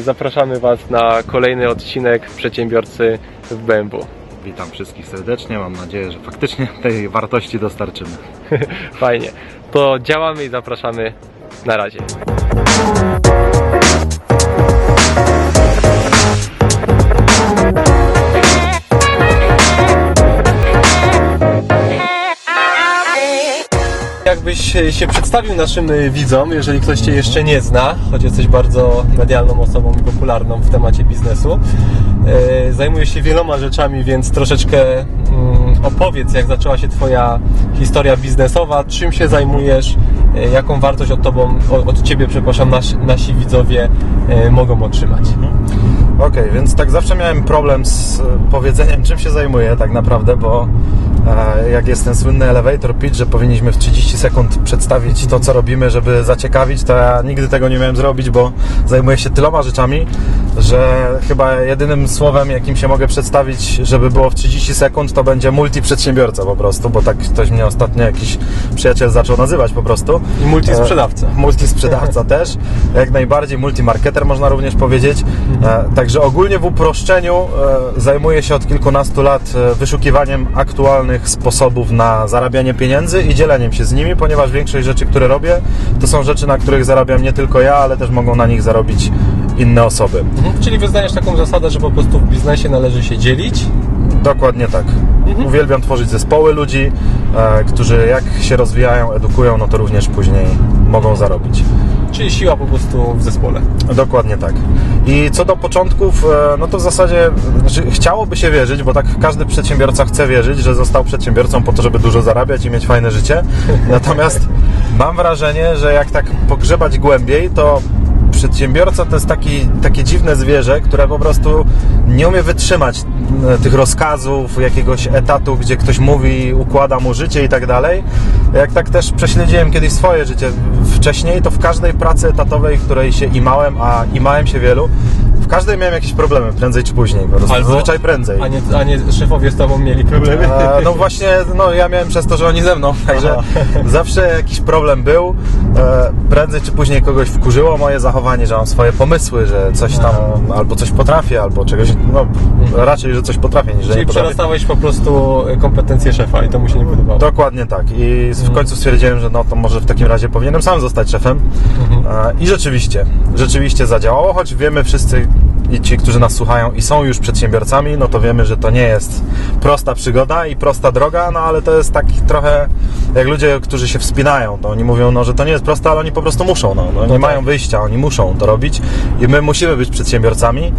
Zapraszamy Was na kolejny odcinek Przedsiębiorcy w BMW. Witam wszystkich serdecznie. Mam nadzieję, że faktycznie tej wartości dostarczymy. Fajnie. To działamy i zapraszamy. Na razie. Się przedstawił naszym y, widzom, jeżeli ktoś Cię jeszcze nie zna, choć jesteś bardzo medialną osobą i popularną w temacie biznesu. E, Zajmujesz się wieloma rzeczami, więc troszeczkę mm, opowiedz, jak zaczęła się Twoja historia biznesowa, czym się zajmujesz, e, jaką wartość od, tobą, od Ciebie, przepraszam, nasi, nasi widzowie mogą otrzymać. Okej, więc tak zawsze miałem problem z e, powiedzeniem, czym się zajmuję tak naprawdę, bo e, jak jest ten słynny elevator pitch, że powinniśmy w 30 sekund przedstawić to, co robimy, żeby zaciekawić, to ja nigdy tego nie miałem zrobić, bo zajmuję się tyloma rzeczami, że chyba jedynym słowem, jakim się mogę przedstawić, żeby było w 30 sekund, to będzie multiprzedsiębiorca po prostu, bo tak ktoś mnie ostatnio jakiś przyjaciel zaczął nazywać po prostu. I multisprzedawca. E, multisprzedawca też, jak najbardziej, multimarketer można również powiedzieć. E, Także ogólnie w uproszczeniu e, zajmuję się od kilkunastu lat e, wyszukiwaniem aktualnych sposobów na zarabianie pieniędzy i dzieleniem się z nimi, ponieważ większość rzeczy, które robię, to są rzeczy, na których zarabiam nie tylko ja, ale też mogą na nich zarobić inne osoby. Mhm. Czyli wyznajesz taką zasadę, że po prostu w biznesie należy się dzielić. Dokładnie tak. Uwielbiam tworzyć zespoły ludzi, e, którzy jak się rozwijają, edukują, no to również później mogą zarobić. Czyli siła po prostu w zespole. Dokładnie tak. I co do początków, e, no to w zasadzie znaczy, chciałoby się wierzyć, bo tak każdy przedsiębiorca chce wierzyć, że został przedsiębiorcą po to, żeby dużo zarabiać i mieć fajne życie. Natomiast mam wrażenie, że jak tak pogrzebać głębiej, to przedsiębiorca to jest taki, takie dziwne zwierzę, które po prostu nie umie wytrzymać e, tych rozkazów, jakiegoś etatu, gdzie ktoś mówi, układa mu życie i tak dalej. Jak tak też prześledziłem kiedyś swoje życie wcześniej, to w każdej pracy etatowej, której się imałem, a imałem się wielu, w każdej miałem jakieś problemy, prędzej czy później, po prostu zazwyczaj prędzej. A nie, a nie szefowie z tobą mieli problemy. E, no właśnie, no ja miałem przez to, że oni ze mną, także zawsze jakiś problem był. E, prędzej czy później kogoś wkurzyło moje zachowanie, że mam swoje pomysły, że coś tam albo coś potrafię, albo czegoś, no raczej, że coś potrafię niż że Czyli nie potrafię. przerastałeś po prostu kompetencje szefa i to mu się nie podobało. Dokładnie tak. I w końcu stwierdziłem, że no to może w takim razie powinienem sam zostać szefem. E, I rzeczywiście, rzeczywiście zadziałało, choć wiemy wszyscy i ci, którzy nas słuchają i są już przedsiębiorcami, no to wiemy, że to nie jest prosta przygoda i prosta droga, no ale to jest taki trochę jak ludzie, którzy się wspinają, to oni mówią, no, że to nie jest proste, ale oni po prostu muszą, no, no nie tak. mają wyjścia, oni muszą to robić i my musimy być przedsiębiorcami.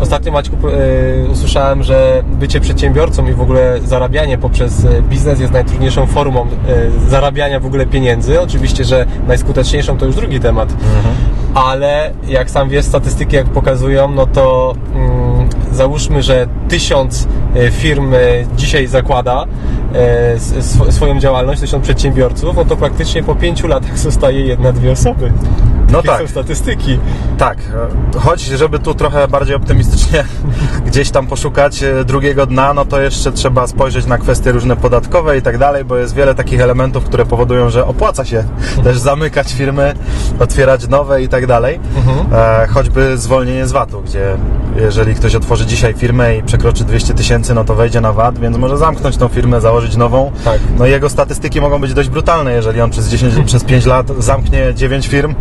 Ostatnio Maćku e, usłyszałem, że bycie przedsiębiorcą i w ogóle zarabianie poprzez e, biznes jest najtrudniejszą formą e, zarabiania w ogóle pieniędzy. Oczywiście, że najskuteczniejszą to już drugi temat. Ale jak sam wiesz, statystyki jak pokazują, no to mm, załóżmy, że tysiąc e, firm e, dzisiaj zakłada e, swoją działalność, tysiąc przedsiębiorców, no to praktycznie po pięciu latach zostaje jedna, dwie osoby. No tak. są statystyki. Tak, choć żeby tu trochę bardziej optymistycznie gdzieś tam poszukać e, drugiego dna, no to jeszcze trzeba spojrzeć na kwestie różne podatkowe i tak dalej, bo jest wiele takich elementów, które powodują, że opłaca się też zamykać firmy, otwierać nowe i tak dalej. E, choćby zwolnienie z VAT-u, gdzie jeżeli ktoś otworzy dzisiaj firmę i przekroczy 200 tysięcy, no to wejdzie na VAT, więc może zamknąć tą firmę, założyć nową. Tak. No i jego statystyki mogą być dość brutalne, jeżeli on przez 10, przez 5 lat zamknie 9 firm,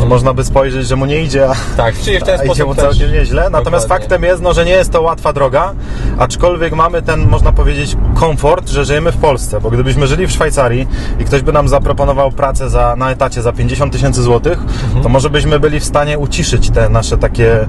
to można by spojrzeć, że mu nie idzie, a, Tak, czyli w ten a idzie sposób mu też- całkiem nieźle. Natomiast Dokładnie. faktem jest, no, że nie jest to łatwa droga, aczkolwiek mamy ten, można powiedzieć, komfort, że żyjemy w Polsce, bo gdybyśmy żyli w Szwajcarii i ktoś by nam zaproponował pracę za, na etacie za 50 tysięcy złotych, to może byśmy byli w stanie uciszyć te nasze takie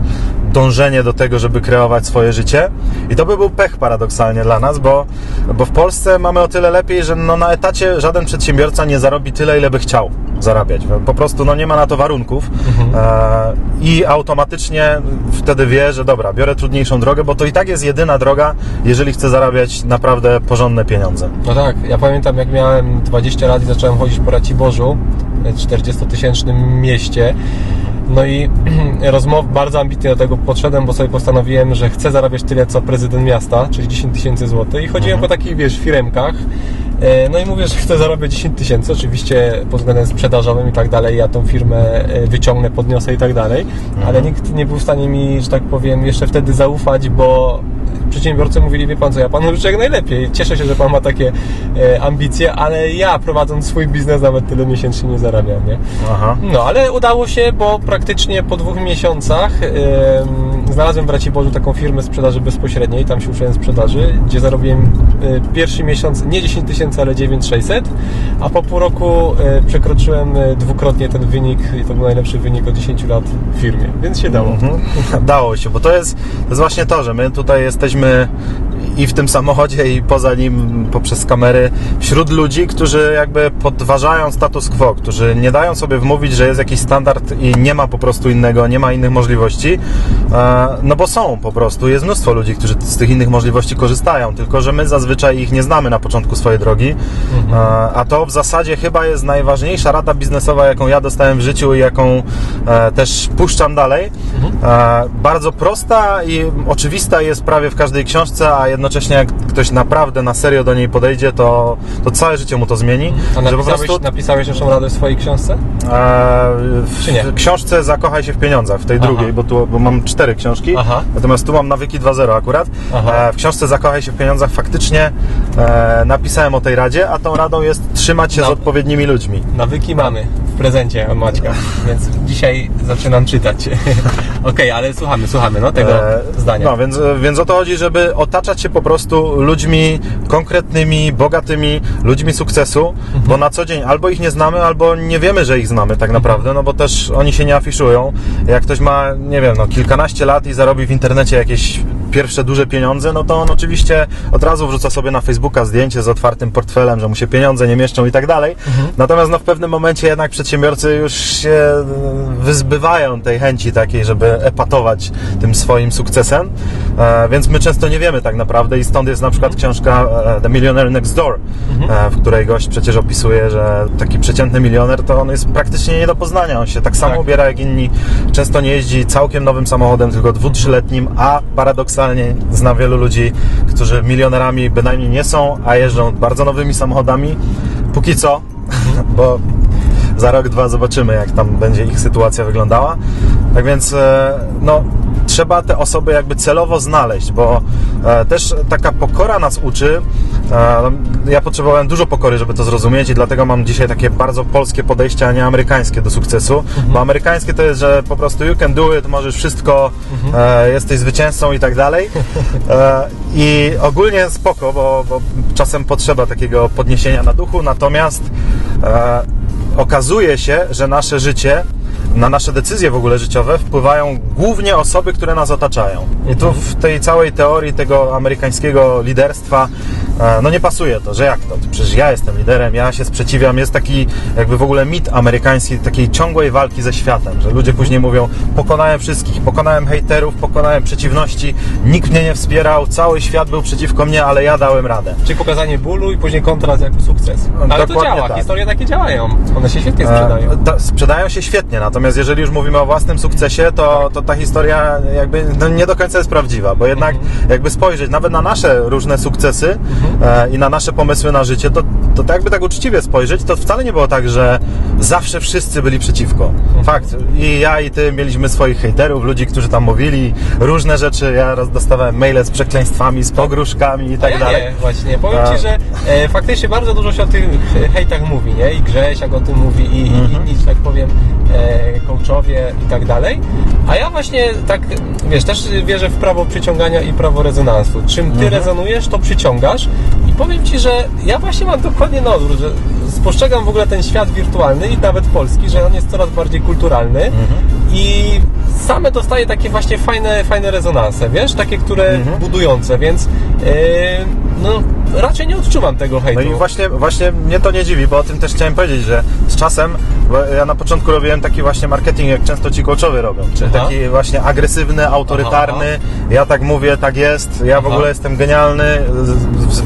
dążenie do tego, żeby kreować swoje życie. I to by był pech paradoksalnie dla nas, bo, bo w Polsce mamy o tyle lepiej, że no, na etacie żaden przedsiębiorca nie zarobi tyle, ile by chciał zarabiać. Po prostu no, nie ma na to warunków e, i automatycznie wtedy wie, że dobra, biorę trudniejszą drogę, bo to i tak jest jedyna droga, jeżeli chcę zarabiać naprawdę porządne pieniądze. No tak, ja pamiętam jak miałem 20 lat i zacząłem chodzić po Raciborzu, e, 40-tysięcznym mieście. No i rozmow bardzo ambitnie do tego podszedłem, bo sobie postanowiłem, że chcę zarabiać tyle co prezydent miasta, czyli 10 tysięcy złotych. I chodziłem po takich, wiesz, firemkach E, No i mówię, że chcę zarabiać 10 tysięcy, oczywiście pod względem sprzedażowym i tak dalej, ja tą firmę e, wyciągnę, podniosę i tak dalej, ale nikt nie był w stanie mi, że tak powiem, jeszcze wtedy zaufać, bo przedsiębiorcy mówili, wie pan co, ja panu życzę jak najlepiej, cieszę się, że pan ma takie e, ambicje, ale ja prowadząc swój biznes nawet tyle miesięcznie nie zarabiam, nie? Aha. No, ale udało się, bo praktycznie po dwóch miesiącach em, znalazłem w Raciborzu taką firmę sprzedaży bezpośredniej, tam się uczyłem sprzedaży, gdzie zarobiłem e, pierwszy miesiąc nie 10 tysięcy, ale 9600, a po pół roku e, przekroczyłem dwukrotnie ten wynik i to był najlepszy wynik od 10 lat w firmie, więc się dało. Mhm. Dało się, bo to jest, to jest właśnie to, że my tutaj jesteśmy jesteśmy i w tym samochodzie, i poza nim poprzez kamery, wśród ludzi, którzy jakby podważają status quo, którzy nie dają sobie wmówić, że jest jakiś standard i nie ma po prostu innego, nie ma innych możliwości, e, no bo są po prostu, jest mnóstwo ludzi, którzy z tych innych możliwości korzystają, tylko że my zazwyczaj ich nie znamy na początku swojej drogi, e, a to w zasadzie chyba jest najważniejsza rada biznesowa, jaką ja dostałem w życiu i jaką e, też puszczam dalej. E, bardzo prosta i oczywista jest prawie w każdej książce, a jednocześnie jak ktoś naprawdę na serio do niej podejdzie, to, to całe życie mu to zmieni. A napisałeś, prostu napisałeś tą radę w swojej książce? e, w, książce Zakochaj się w pieniądzach, w tej Aha. drugiej, bo tu bo mam cztery książki, Aha. natomiast tu mam nawyki 2.0 akurat. Aha. E, w książce Zakochaj się w pieniądzach faktycznie e, napisałem o tej radzie, a tą radą jest trzymać się No. z odpowiednimi ludźmi. Nawyki mamy w prezencie od Maćka, więc dzisiaj zaczynam czytać. Okej, ale słuchamy, słuchamy no, tego zdania. No, więc, więc o to chodzi, żeby otaczać się po prostu ludźmi konkretnymi, bogatymi, ludźmi sukcesu, Mhm. bo na co dzień albo ich nie znamy, albo nie wiemy, że ich znamy tak naprawdę, no bo też oni się nie afiszują. Jak ktoś ma, nie wiem, no kilkanaście lat i zarobi w internecie jakieś pierwsze duże pieniądze, no to on oczywiście od razu wrzuca sobie na Facebooka zdjęcie z otwartym portfelem, że mu się pieniądze nie mieszczą i tak dalej. Mhm. Natomiast no w pewnym momencie jednak przedsiębiorcy już się e, wyzbywają tej chęci takiej, żeby epatować tym swoim sukcesem, e, więc my często nie wiemy tak naprawdę i stąd jest na przykład książka e, The Millionaire Next Door, e, w której gość przecież opisuje, że taki przeciętny milioner to on jest praktycznie nie do poznania, on się tak samo Tak. ubiera jak inni, często nie jeździ całkiem nowym samochodem, tylko dwu, trzyletnim, a paradoksalnie znam wielu ludzi, którzy milionerami bynajmniej nie są, a jeżdżą bardzo nowymi samochodami, póki co, bo za rok, dwa zobaczymy, jak tam będzie ich sytuacja wyglądała. Tak więc, e, no, trzeba te osoby jakby celowo znaleźć, bo e, też taka pokora nas uczy. E, no, ja potrzebowałem dużo pokory, żeby to zrozumieć i dlatego mam dzisiaj takie bardzo polskie podejście, a nie amerykańskie do sukcesu, bo amerykańskie to jest, że po prostu you can do it, możesz wszystko, e, jesteś zwycięzcą i tak dalej. I ogólnie spoko, bo, bo czasem potrzeba takiego podniesienia na duchu, natomiast okazuje się, że nasze życie, na nasze decyzje w ogóle życiowe wpływają głównie osoby, które nas otaczają. I tu w tej całej teorii tego amerykańskiego liderstwa, e, no nie pasuje to, że jak to? Przecież ja jestem liderem, ja się sprzeciwiam. Jest taki jakby w ogóle mit amerykański takiej ciągłej walki ze światem, że ludzie później mówią, pokonałem wszystkich, pokonałem hejterów, pokonałem przeciwności, nikt mnie nie wspierał, cały świat był przeciwko mnie, ale ja dałem radę. Czyli pokazanie bólu i później kontrast jako sukces. Ale to Dokładnie działa, tak. historie takie działają. One się świetnie sprzedają. E, ta- sprzedają się świetnie, natomiast jeżeli już mówimy o własnym sukcesie, to, to ta historia jakby no, nie do końca jest prawdziwa, bo jednak jakby spojrzeć nawet na nasze różne sukcesy e, i na nasze pomysły na życie, to, to tak jakby tak uczciwie spojrzeć, to wcale nie było tak, że zawsze wszyscy byli przeciwko. Fakt. I ja i ty mieliśmy swoich hejterów, ludzi, którzy tam mówili różne rzeczy. Ja raz dostawałem maile z przekleństwami, z pogróżkami i tak ja dalej. nie, właśnie. Powiem A- Ci, że e, faktycznie bardzo dużo się o tych hejtach mówi, nie? I Grzesiak o tym mówi, i, Mhm. i inni, tak powiem, e, coachowie i tak dalej. A ja właśnie tak, wiesz, też wierzę w prawo przyciągania i prawo rezonansu. Czym Ty Mhm. rezonujesz, to przyciągasz. I powiem Ci, że ja właśnie mam dokładnie na odwrót, że spostrzegam w ogóle ten świat wirtualny i nawet polski, że on jest coraz bardziej kulturalny Mhm. I same dostaję takie właśnie fajne, fajne rezonanse, wiesz, takie, które Mhm. budujące, więc yy, no raczej nie odczuwam tego hejtu. No i właśnie, właśnie mnie to nie dziwi, bo o tym też chciałem powiedzieć, że z czasem, ja na początku robiłem taki właśnie marketing, jak często ci coachowie robią, czyli Aha. taki właśnie agresywny, autorytarny, ja tak mówię, tak jest, ja w Aha. ogóle jestem genialny,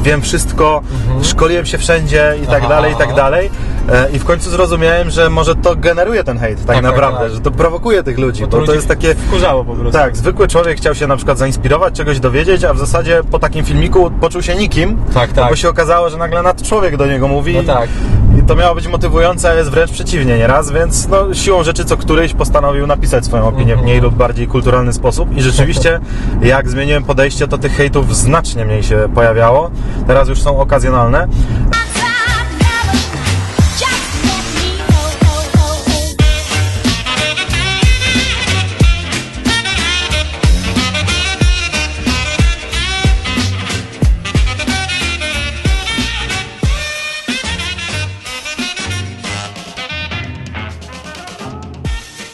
wiem wszystko, szkoliłem się wszędzie i tak Aha, dalej, i tak aha. dalej. E, I w końcu zrozumiałem, że może to generuje ten hejt, tak, Tak, tak, naprawdę, tak. że to prowokuje tych ludzi, Bo bo, to to ludzi jest takie... wkurzało po prostu. Tak, zwykły człowiek chciał się na przykład zainspirować, czegoś dowiedzieć, a w zasadzie po takim filmiku poczuł się nikim, Tak, tak. bo się okazało, że nagle nad człowiek do niego mówi No tak. i to miało być motywujące, a jest wręcz przeciwnie nieraz, więc no, siłą rzeczy co któryś postanowił napisać swoją opinię Mhm. w mniej lub bardziej kulturalny sposób i rzeczywiście jak zmieniłem podejście, to tych hejtów znacznie mniej się pojawiało, teraz już są okazjonalne.